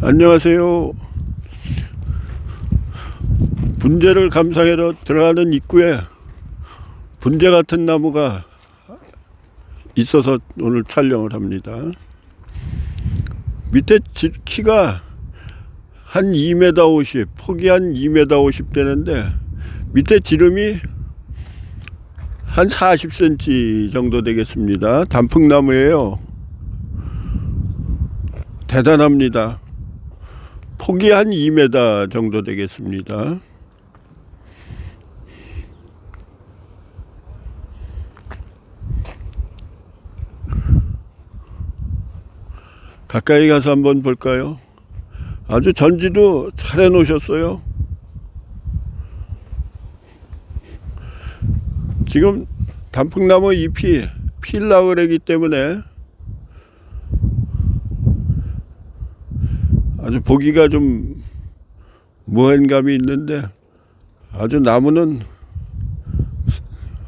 안녕하세요. 분재를 감상하러 들어가는 입구에 분재 같은 나무가 있어서 오늘 촬영을 합니다. 밑에 지- 키가 한 2m 50, 폭이 한 2m 50 되는데 밑에 지름이 한 40cm 정도 되겠습니다. 단풍나무예요. 대단합니다. 폭이 한 2m 정도 되겠습니다. 가까이 가서 한번 볼까요? 아주 전지도 잘 해놓으셨어요. 지금 단풍나무 잎이 필라 그러기 때문에 아주 보기가 좀 무한감이 있는데 아주 나무는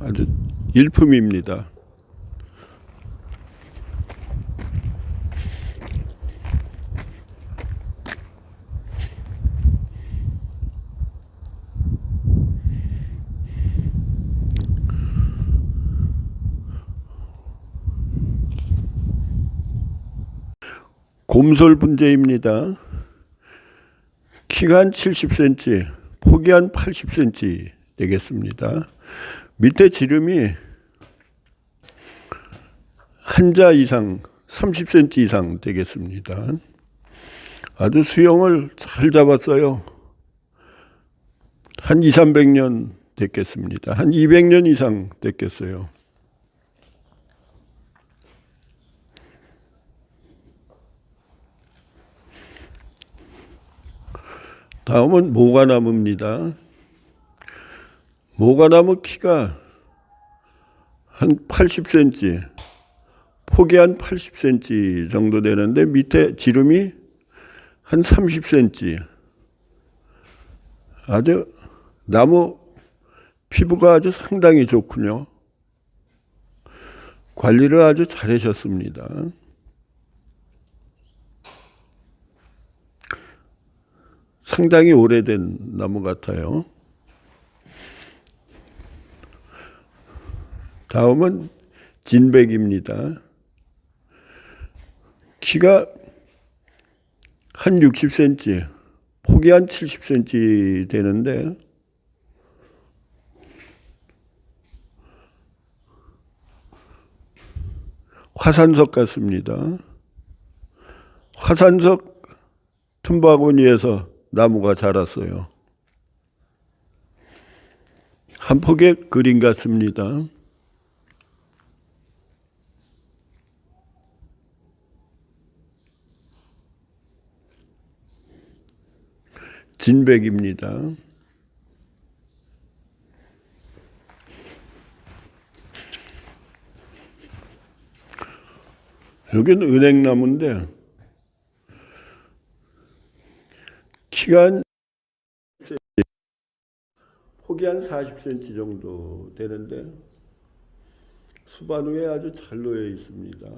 아주 일품입니다. 곰솔 분재입니다. 한 70cm, 폭이 한 80cm 되겠습니다. 밑에 지름이 한자 이상, 30cm 이상 되겠습니다. 아주 수영을 잘 잡았어요. 한 2, 300년 됐겠습니다. 한 200년 이상 됐겠어요. 다음은 모가나무입니다. 모가나무 키가 한 80cm, 폭이 한 80cm 정도 되는데 밑에 지름이 한 30cm. 아주 나무 피부가 아주 상당히 좋군요. 관리를 아주 잘하셨습니다. 상당히 오래된 나무 같아요. 다음은 진백입니다. 키가 한 60cm, 폭이 한 70cm 되는데 화산석 같습니다. 화산석 틈바구니에서 나무가 자랐어요. 한 폭의 그림 같습니다. 진백입니다. 여기는 은행나무인데 키가 한 폭이 한 40cm 정도 되는데 수반 위에 아주 잘 놓여 있습니다.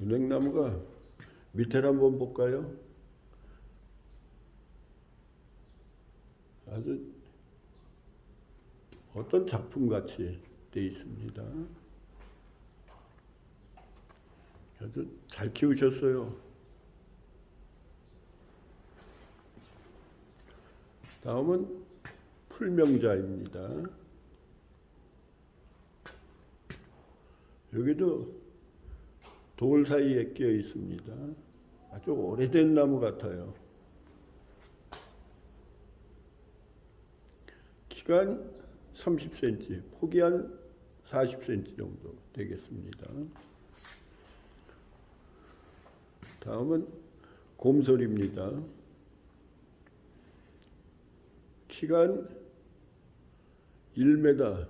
은행나무가 밑에를 한번 볼까요? 아주 어떤 작품 같이 되어 있습니다. 아주 잘 키우셨어요. 다음은 풀명자입니다. 여기도 돌 사이에 끼어 있습니다. 아주 오래된 나무 같아요. 한 30cm, 폭이 한 40cm 정도 되겠습니다. 다음은 곰솔입니다. 한 1m,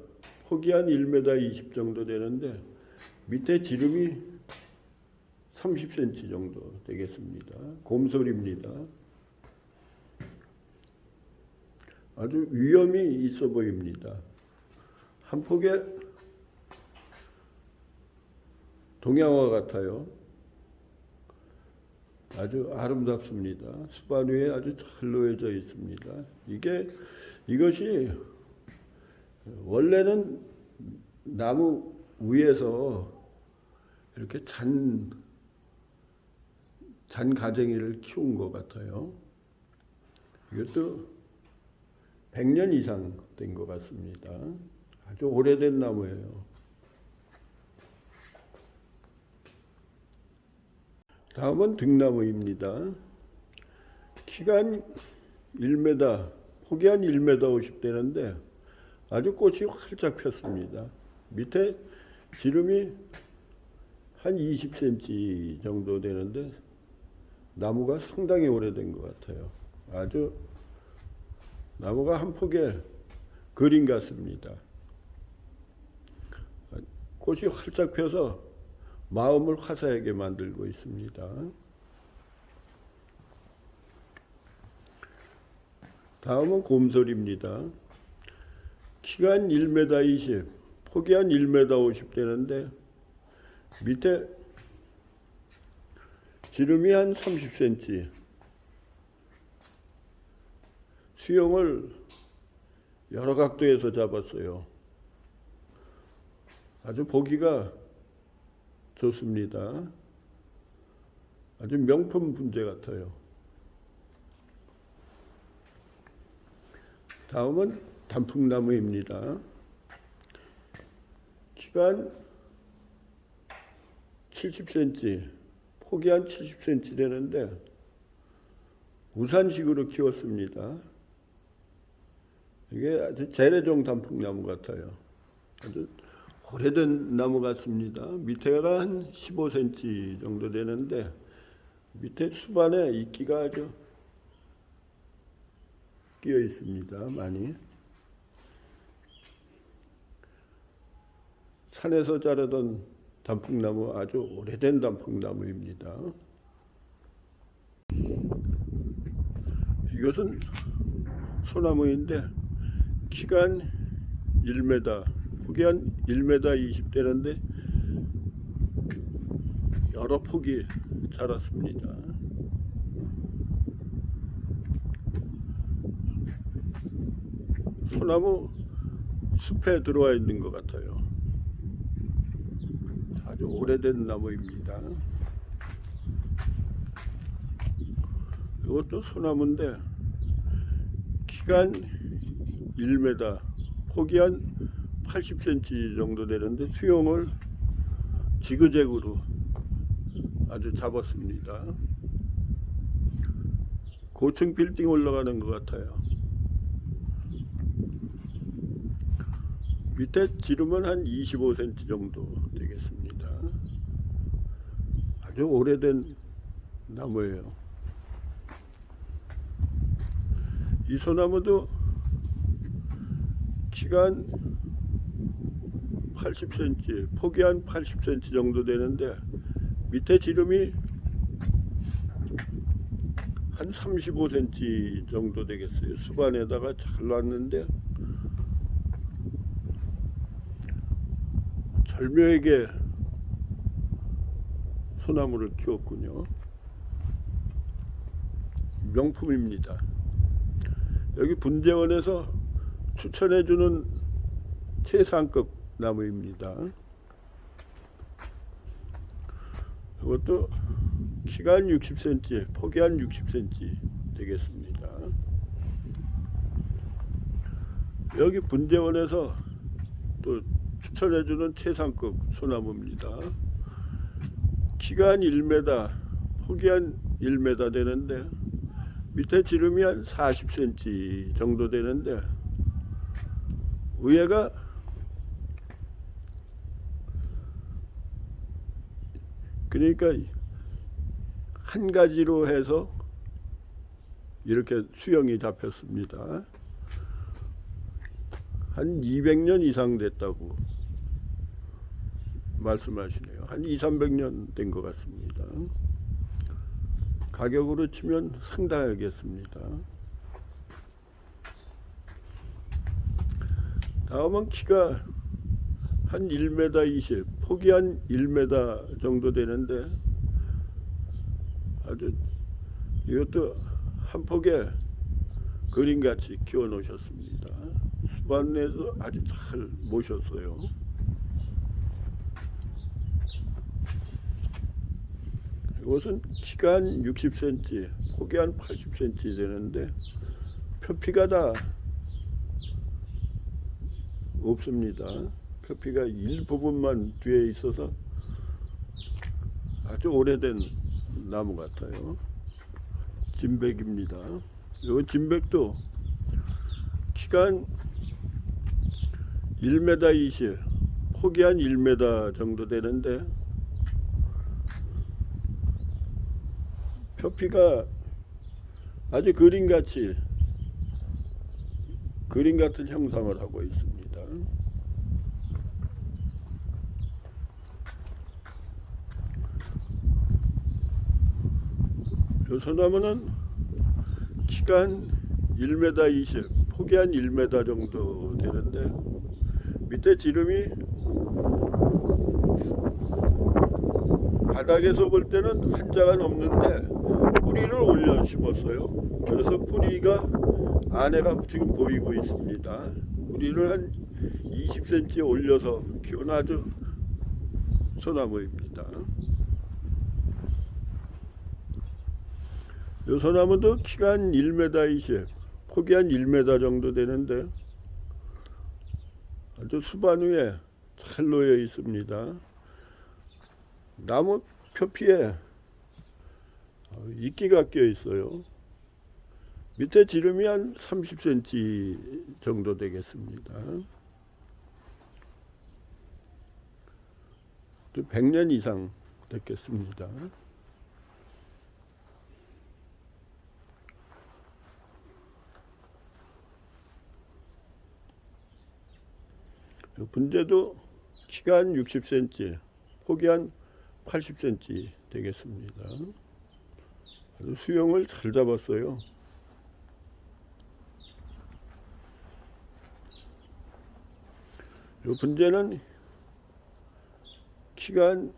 폭이 한 1m 20 정도 되는데 밑에 지름이 30cm 정도 되겠습니다. 곰솔입니다. 아주 위험이 있어 보입니다. 한 폭에 동양화 같아요. 아주 아름답습니다. 수반 위에 아주 잘 놓여져 있습니다. 이게 이것이 원래는 나무 위에서 이렇게 잔, 잔 가쟁이를 키운 것 같아요. 이것도 100년 이상 된 것 같습니다. 아주 오래된 나무예요. 다음은 등나무입니다. 한 1m, 폭이 한 1m 50 되는데 아주 꽃이 활짝 폈습니다. 밑에 지름이 한 20cm 정도 되는데 나무가 상당히 오래된 것 같아요. 아주 나무가 한 폭의 그림 같습니다. 꽃이 활짝 펴서 마음을 화사하게 만들고 있습니다. 다음은 곰솔입니다. 키가 한 1m 20, 폭이 한 1m 50 되는데 밑에 지름이 한 30cm. 수영을 여러 각도에서 잡았어요. 아주 보기가 좋습니다. 아주 명품 분재 같아요. 다음은 단풍나무입니다. 한 70cm, 폭이 한 70cm 되는데 우산식으로 키웠습니다. 이게 아주 재래종 단풍나무 같아요. 아주 오래된 나무 같습니다. 밑에가 한 15cm 정도 되는데 밑에 수반에 이끼가 아주 끼어 있습니다. 많이. 산에서 자르던 단풍나무 아주 오래된 단풍나무입니다. 이것은 소나무인데 키가 한 1m, 폭이 한 1m 20 되는데 여러 폭이 자랐습니다. 소나무 숲에 들어와 있는 것 같아요. 아주 오래된 나무입니다. 이것도 소나무인데 한 1m, 폭이 한 80cm 정도 되는데 수영을 지그재그로 아주 잡았습니다. 고층 빌딩 올라가는 것 같아요. 밑에 지름은 한 25cm 정도 되겠습니다. 아주 오래된 나무예요. 이 소나무도 키가 한 80cm, 폭이 한 80cm 정도 되는데 밑에 지름이 한 35cm 정도 되겠어요. 수반에다가 잘 놨는데 절묘하게 소나무를 키웠군요. 명품입니다. 여기 분재원에서 추천해주는 최상급 나무입니다. 이것도 키가 한 60cm, 폭이 한 60cm 되겠습니다. 여기 분재원에서 또 추천해주는 최상급 소나무입니다. 키가 한 1m, 폭이 한 1m 되는데 밑에 지름이 한 40cm 정도 되는데 위에가 그러니까 한 가지로 해서 이렇게 수영이 잡혔습니다. 한 200년 이상 됐다고 말씀하시네요. 한 2, 300년 된 것 같습니다. 가격으로 치면 상당하겠습니다. 다음은 키가 한 1m 20, 폭이 한 1m 정도 되는데 아주 이것도 한 폭에 그림같이 키워 놓으셨습니다. 수반에서 아주 잘 모셨어요. 이것은 키가 한 60cm, 폭이 한 80cm 되는데 표피가 다 없습니다. 표피가 일부분만 뒤에 있어서 아주 오래된 나무 같아요. 진백입니다. 이 진백도 한 1m 20, 폭이 한 1m 정도 되는데 표피가 아주 그림같이 그림 같은 형상을 하고 있습니다. 요 소나무는 키가 한 1m 20, 폭이 한 1m 정도 되는데 밑에 지름이 바닥에서 볼 때는 한자가 넘는데 뿌리를 올려 심었어요. 그래서 뿌리가 안에가 지금 보이고 있습니다. 뿌리를 한 20cm 올려서 키운 아주 소나무입니다. 이 소나무도 키가 한 1m 20, 폭이 한 1m 정도 되는데 아주 수반 위에 잘 놓여 있습니다. 나무 표피에 어, 이끼가 껴 있어요. 밑에 지름이 한 30cm 정도 되겠습니다. 100년 이상 됐겠습니다. 분재도 한 60cm, 폭이 한 80cm 되겠습니다. 아주 수영을 잘 잡았어요. 요 분재는 키가 한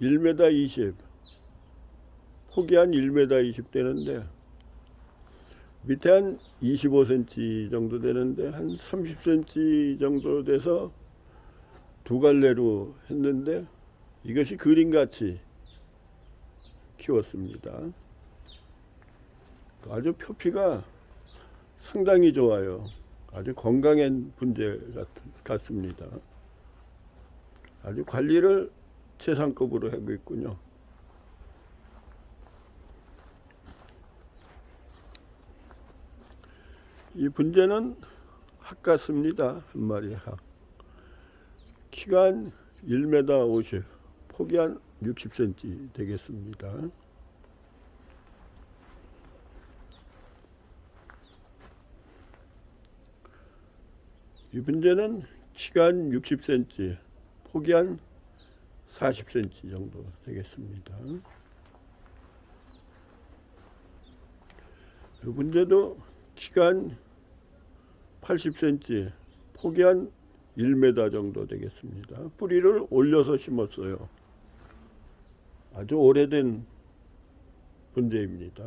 1m 20, 폭이 한 1m 20 되는데 밑에 한 25cm 정도 되는데 한 30cm 정도 돼서 두 갈래로 했는데 이것이 그림같이 키웠습니다. 아주 표피가 상당히 좋아요. 아주 건강한 분재 같, 같습니다. 아주 관리를 최상급으로 하고 있군요. 이 분재는 학 같습니다. 한 마리 학. 키가 한 1m 50, 폭이 한 60cm 되겠습니다. 이 분재는 키가 한 60cm, 폭이 한 40cm 정도 되겠습니다. 이 분재도 한 80cm, 폭이 한 1m 정도 되겠습니다. 뿌리를 올려서 심었어요. 아주 오래된 분재입니다.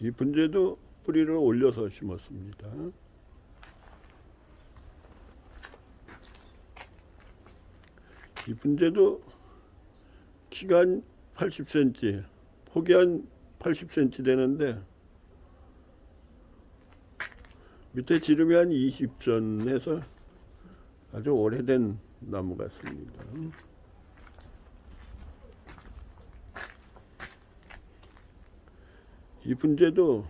이 분재도 뿌리를 올려서 심었습니다. 이 분재도 한 80cm, 폭이 한 80cm 되는데 밑에 지름이 한 20전 해서 아주 오래된 나무 같습니다. 이 분재도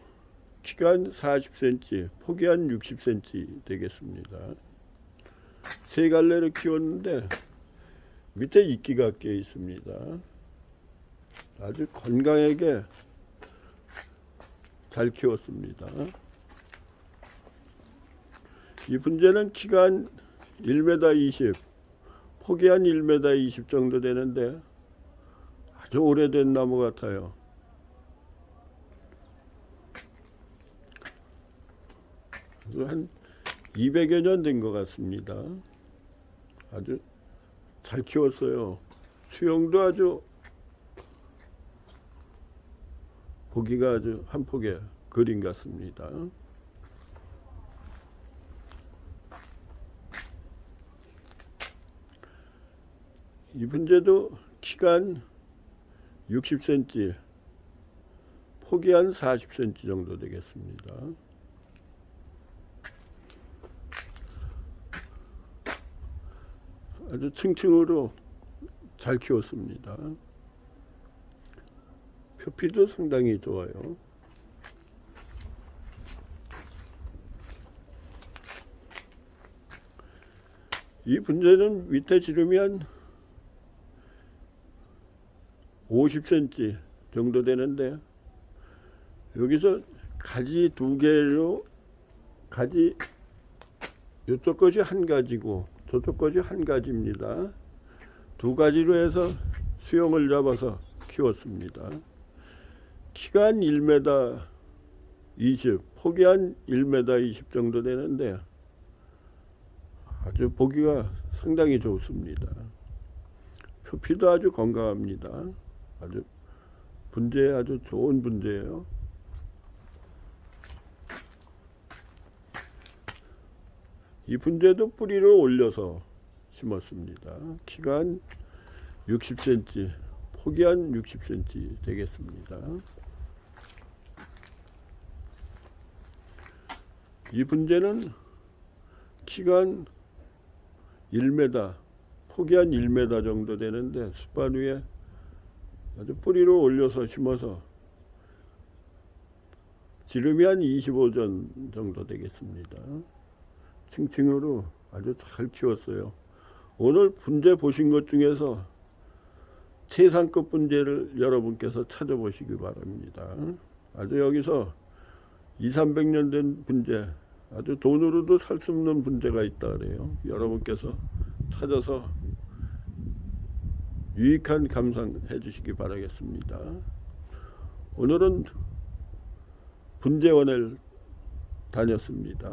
키가 한 40cm, 폭이 한 60cm 되겠습니다. 세 갈래를 키웠는데 밑에 이끼가 껴 있습니다. 아주 건강하게 잘 키웠습니다. 이 분재는 키가 한 1m 20, 폭이 한 1m 20 정도 되는데 아주 오래된 나무 같아요. 한 200여 년 된 것 같습니다. 아주 잘 키웠어요. 수영도 아주 보기가 아주 한 폭의 그림 같습니다. 이 분재도 키가 한 60cm, 폭이 한 40cm 정도 되겠습니다. 아주 층층으로 잘 키웠습니다. 표피도 상당히 좋아요. 이 분재는 밑에 한 50cm 정도 되는데 여기서 가지 두 개로 가지 이쪽 것이 한 가지고 저쪽 것이 한 가지입니다. 두 가지로 해서 수영을 잡아서 키웠습니다. 키가 한 1m 20, 폭이 한 1m 20 정도 되는데 아주 보기가 상당히 좋습니다. 표피도 아주 건강합니다. 아주 분재 아주 좋은 분재예요. 이 분재도 뿌리를 올려서 심었습니다. 키가 한 60cm, 폭이 한 60cm 되겠습니다. 이 분재는 키가 한 1m, 폭이 한 1m 정도 되는데 숯반 위에 아주 뿌리를 올려서 심어서 지름이 한 25전 정도 되겠습니다. 층층으로 아주 잘 키웠어요. 오늘 분재 보신 것 중에서 최상급 분재를 여러분께서 찾아보시기 바랍니다. 아주 여기서 2, 300년 된 분재, 아주 돈으로도 살 수 없는 분재가 있다 그래요. 여러분께서 찾아서 유익한 감상해 주시기 바라겠습니다. 오늘은 분재원을 다녔습니다.